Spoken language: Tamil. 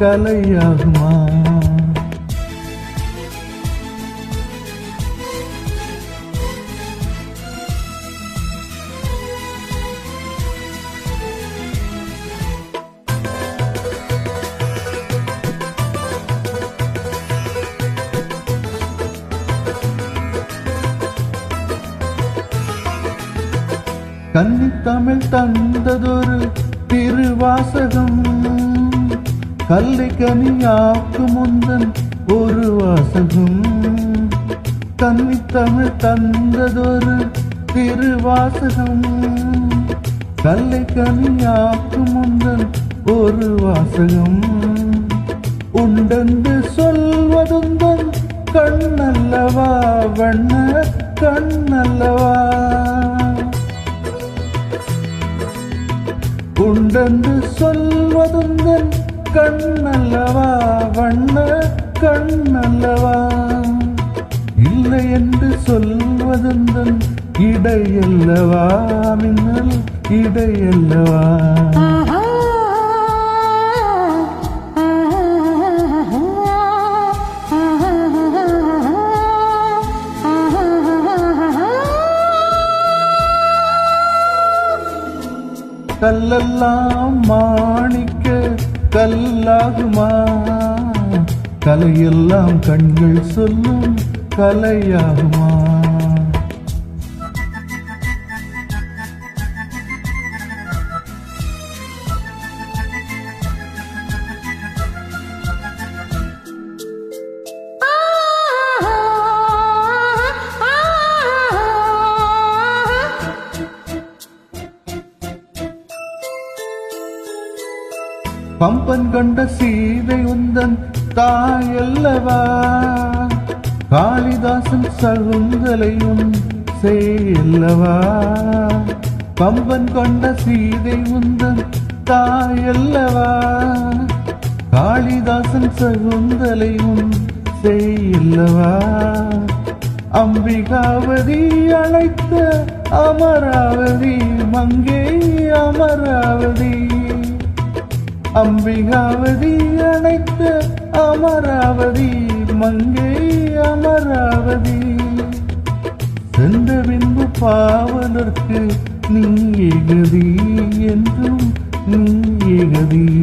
கலையாகுமா? கன்னித்தமிழ் தந்ததொரு திருவாசகம். கல்லை கனியாக்கு முந்தன் ஒரு வாசகம். தன்னித்தமிழ் தந்ததொரு திருவாசகம். கல்லை கனியாக்கு முந்தன் ஒரு வாசகம். உண்டென்று சொல்வதுந்தன் கண்ணல்லவா வண்ண கண்ணல்லவா. உண்டென்று சொல்வதுந்தன் கண்ணல்லவா வண்ண கண்ணல்லவா? இல்லை என்று சொல்வதுந்தன் இடையல்லவா மின்னல் இடையல்லவா? கல்லெல்லாம் மாணிக்க கல்லாகுமா? கலையெல்லாம் கண்கள் சொல்லும் கலையாகுமா? பம்பன் கண்ட சீதை உந்தன் தாயல்லவா? காளிதாசன் சகுந்தலையும் செய்யல்லவா பம்பன் கொண்ட சீதை உந்தன் தாயல்லவா? காளிதாசன் சகுந்தலையும் செய்யல்லவா அம்பிகாவதி அழைத்த அமராவதி மங்கே அமராவதி. அம்பிகாவதி அணைத்த அமராவதி மங்கை அமராவதி. சென்ற பின்பு பாவலர்க்கு நீ எகதி என்றும் நீ ஏகதி.